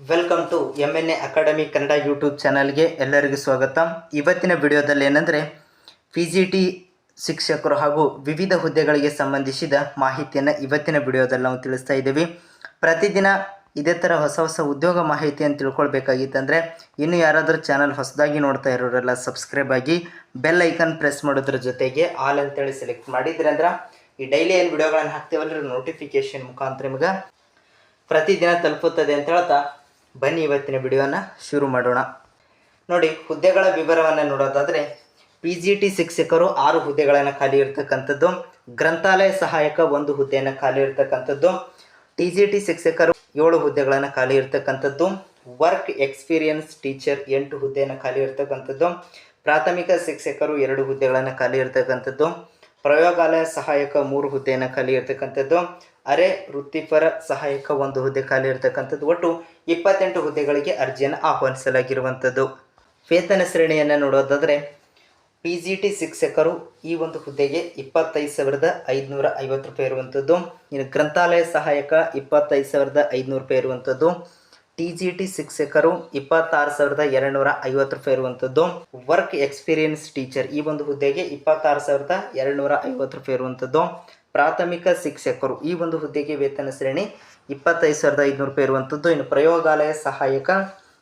Welcome to M N A academy Kannada YouTube ಚಾನಲ್ಗೆ ಎಲ್ಲರಿಗೂ ಸ್ವಾಗತ. ಇವತ್ತಿನ ವಿಡಿಯೋದಲ್ಲಿ ಏನಂದರೆ ಪಿ ಜಿ ಟಿ ಶಿಕ್ಷಕರು ಹಾಗೂ ವಿವಿಧ ಹುದ್ದೆಗಳಿಗೆ ಸಂಬಂಧಿಸಿದ ಮಾಹಿತಿಯನ್ನು ಇವತ್ತಿನ ವಿಡಿಯೋದಲ್ಲಿ ನಾವು ತಿಳಿಸ್ತಾ ಇದ್ದೀವಿ. ಪ್ರತಿದಿನ ಇದೇ ಥರ ಹೊಸ ಹೊಸ ಉದ್ಯೋಗ ಮಾಹಿತಿಯನ್ನು ತಿಳ್ಕೊಳ್ಬೇಕಾಗಿತ್ತಂದರೆ ಇನ್ನು ಯಾರಾದರೂ ಚಾನಲ್ ಹೊಸದಾಗಿ ನೋಡ್ತಾ ಇರೋರೆಲ್ಲ ಸಬ್ಸ್ಕ್ರೈಬ್ ಆಗಿ ಬೆಲ್ ಐಕನ್ ಪ್ರೆಸ್ ಮಾಡೋದ್ರ ಜೊತೆಗೆ ಆಲ್ ಅಂತೇಳಿ ಸೆಲೆಕ್ಟ್ ಮಾಡಿದ್ರಿ ಅಂದ್ರೆ ಈ ಡೈಲಿ ಏನು ವಿಡಿಯೋಗಳನ್ನು ಹಾಕ್ತೇವಲ್ಲ ನೋಟಿಫಿಕೇಶನ್ ಮುಖಾಂತರ ನಿಮಗೆ ಪ್ರತಿದಿನ ತಲುಪುತ್ತದೆ ಅಂತ ಹೇಳ್ತಾ ಬನ್ನಿ ಇವತ್ತಿನ ವಿಡಿಯೋನ ಶುರು ಮಾಡೋಣ. ನೋಡಿ, ಹುದ್ದೆಗಳ ವಿವರವನ್ನು ನೋಡೋದಾದರೆ ಪಿ ಜಿ ಟಿ ಶಿಕ್ಷಕರು ಆರು ಹುದ್ದೆಗಳನ್ನು ಖಾಲಿ ಇರ್ತಕ್ಕಂಥದ್ದು, ಗ್ರಂಥಾಲಯ ಸಹಾಯಕ ಒಂದು ಹುದ್ದೆಯನ್ನು ಖಾಲಿ ಇರ್ತಕ್ಕಂಥದ್ದು ಟಿ ಜಿ ಟಿ ಶಿಕ್ಷಕರು ಏಳು ಹುದ್ದೆಗಳನ್ನು ಖಾಲಿ ಇರ್ತಕ್ಕಂಥದ್ದು ವರ್ಕ್ ಎಕ್ಸ್ಪೀರಿಯನ್ಸ್ ಟೀಚರ್ ಎಂಟು ಹುದ್ದೆಯನ್ನು ಖಾಲಿ ಇರ್ತಕ್ಕಂಥದ್ದು, ಪ್ರಾಥಮಿಕ ಶಿಕ್ಷಕರು ಎರಡು ಹುದ್ದೆಗಳನ್ನು ಖಾಲಿ ಇರ್ತಕ್ಕಂಥದ್ದು ಪ್ರಯೋಗಾಲಯ ಸಹಾಯಕ ಮೂರು ಹುದ್ದೆಯನ್ನು ಖಾಲಿ ಇರ್ತಕ್ಕಂಥದ್ದು ಅರೆ, ವೃತ್ತಿಪರ ಸಹಾಯಕ ಒಂದು ಹುದ್ದೆ ಖಾಲಿ ಇರ್ತಕ್ಕಂಥದ್ದು ಒಟ್ಟು ಇಪ್ಪತ್ತೆಂಟು ಹುದ್ದೆಗಳಿಗೆ ಅರ್ಜಿಯನ್ನು ಆಹ್ವಾನಿಸಲಾಗಿರುವಂಥದ್ದು. ವೇತನ ಶ್ರೇಣಿಯನ್ನು ನೋಡೋದಾದರೆ ಪಿ ಜಿ ಟಿ ಶಿಕ್ಷಕರು ಈ ಒಂದು ಹುದ್ದೆಗೆ ಇಪ್ಪತ್ತೈದು ಸಾವಿರದ ಐದುನೂರ ಐವತ್ತು ರೂಪಾಯಿ ಇರುವಂಥದ್ದು. ಇನ್ನು ಗ್ರಂಥಾಲಯ ಸಹಾಯಕ ಇಪ್ಪತ್ತೈದು ಸಾವಿರದ ಐದುನೂರು ರೂಪಾಯಿ ಇರುವಂಥದ್ದು. ಟಿ ಜಿ ಟಿ ಶಿಕ್ಷಕರು ಇಪ್ಪತ್ತಾರು ಸಾವಿರದ ಎರಡುನೂರ ಐವತ್ತು ರೂಪಾಯಿ ಇರುವಂಥದ್ದು ವರ್ಕ್ ಎಕ್ಸ್ಪೀರಿಯನ್ಸ್ ಟೀಚರ್ ಈ ಒಂದು ಹುದ್ದೆಗೆ ಇಪ್ಪತ್ತಾರು ಸಾವಿರದ ಎರಡುನೂರ ಐವತ್ತು ರೂಪಾಯಿ ಇರುವಂಥದ್ದು ಪ್ರಾಥಮಿಕ ಶಿಕ್ಷಕರು ಈ ಒಂದು ಹುದ್ದೆಗೆ ವೇತನ ಶ್ರೇಣಿ ಇಪ್ಪತ್ತೈದು ಸಾವಿರದ ಐದುನೂರು ರೂಪಾಯಿ ಇರುವಂಥದ್ದು ಇನ್ನು ಪ್ರಯೋಗಾಲಯ ಸಹಾಯಕ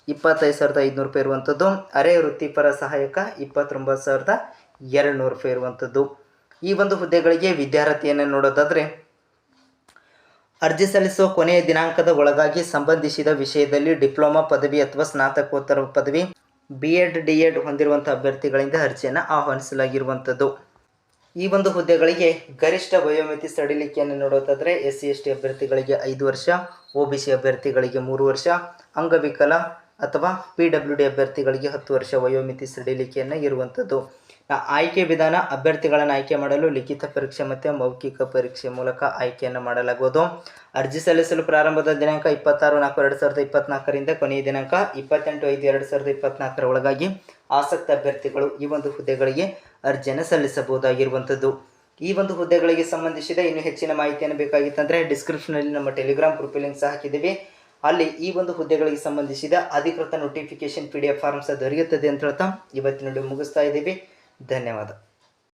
ಇಪ್ಪತ್ತೈದು ಸಾವಿರದ ಐದುನೂರು ರೂಪಾಯಿ ಇರುವಂಥದ್ದು ಅರೆ ವೃತ್ತಿಪರ ಸಹಾಯಕ ಇಪ್ಪತ್ತೊಂಬತ್ತು ಸಾವಿರದ ಎರಡು ನೂರು ರೂಪಾಯಿ ಇರುವಂಥದ್ದು ಈ ಒಂದು ಹುದ್ದೆಗಳಿಗೆ ವಿದ್ಯಾರ್ಥಿಯನ್ನು ನೋಡೋದಾದರೆ ಅರ್ಜಿ ಸಲ್ಲಿಸುವ ಕೊನೆಯ ದಿನಾಂಕದ ಒಳಗಾಗಿ ಸಂಬಂಧಿಸಿದ ವಿಷಯದಲ್ಲಿ ಡಿಪ್ಲೊಮಾ ಪದವಿ ಅಥವಾ ಸ್ನಾತಕೋತ್ತರ ಪದವಿ ಬಿ ಎಡ್ ಡಿ ಎಡ್ ಹೊಂದಿರುವಂಥ ಅಭ್ಯರ್ಥಿಗಳಿಂದ ಅರ್ಜಿಯನ್ನು ಆಹ್ವಾನಿಸಲಾಗಿರುವಂಥದ್ದು. ಈ ಒಂದು ಹುದ್ದೆಗಳಿಗೆ ಗರಿಷ್ಠ ವಯೋಮಿತಿ ಸಡಿಲಿಕೆಯನ್ನು ನೋಡೋದಾದರೆ ಎಸ್ ಸಿ ಎಸ್ ಟಿ ಅಭ್ಯರ್ಥಿಗಳಿಗೆ ಐದು ವರ್ಷ, ಒ ಬಿ ಸಿ ಅಭ್ಯರ್ಥಿಗಳಿಗೆ ಮೂರು ವರ್ಷ, ಅಂಗವಿಕಲ ಅಥವಾ ಪಿ ಡಬ್ಲ್ಯೂ ಡಿ ಅಭ್ಯರ್ಥಿಗಳಿಗೆ ಹತ್ತು ವರ್ಷ ವಯೋಮಿತಿ ಸಡಿಲಿಕೆಯನ್ನು ಇರುವಂಥದ್ದು. ಆಯ್ಕೆ ವಿಧಾನ ಅಭ್ಯರ್ಥಿಗಳನ್ನು ಆಯ್ಕೆ ಮಾಡಲು ಲಿಖಿತ ಪರೀಕ್ಷೆ ಮತ್ತು ಮೌಖಿಕ ಪರೀಕ್ಷೆ ಮೂಲಕ ಆಯ್ಕೆಯನ್ನು ಮಾಡಲಾಗುವುದು. ಅರ್ಜಿ ಸಲ್ಲಿಸಲು ಪ್ರಾರಂಭದ ದಿನಾಂಕ ಇಪ್ಪತ್ತಾರು ನಾಲ್ಕು ಎರಡು ಸಾವಿರದ ಇಪ್ಪತ್ನಾಲ್ಕರಿಂದ ಕೊನೆಯ ದಿನಾಂಕ ಇಪ್ಪತ್ತೆಂಟು ಐದು ಎರಡು ಸಾವಿರದ ಇಪ್ಪತ್ನಾಲ್ಕರ ಒಳಗಾಗಿ ಆಸಕ್ತ ಅಭ್ಯರ್ಥಿಗಳು ಈ ಒಂದು ಹುದ್ದೆಗಳಿಗೆ ಅರ್ಜಿಯನ್ನು ಸಲ್ಲಿಸಬಹುದಾಗಿರುವಂಥದ್ದು. ಈ ಒಂದು ಹುದ್ದೆಗಳಿಗೆ ಸಂಬಂಧಿಸಿದ ಇನ್ನು ಹೆಚ್ಚಿನ ಮಾಹಿತಿಯನ್ನು ಬೇಕಾಗಿತ್ತಂದರೆ ಡಿಸ್ಕ್ರಿಪ್ಷನಲ್ಲಿ ನಮ್ಮ ಟೆಲಿಗ್ರಾಮ್ ಗ್ರೂಪ್ ಲಿಂಕ್ ಸಹ ಹಾಕಿದ್ದೀವಿ. ಅಲ್ಲಿ ಈ ಒಂದು ಹುದ್ದೆಗಳಿಗೆ ಸಂಬಂಧಿಸಿದ ಅಧಿಕೃತ notification P D F forms ದೊರೆಯುತ್ತದೆ ಅಂತ ಹೇಳ್ತಾ ಇವತ್ತಿನ ಮುಗಿಸ್ತಾ ಇದ್ದೀವಿ. ಧನ್ಯವಾದ.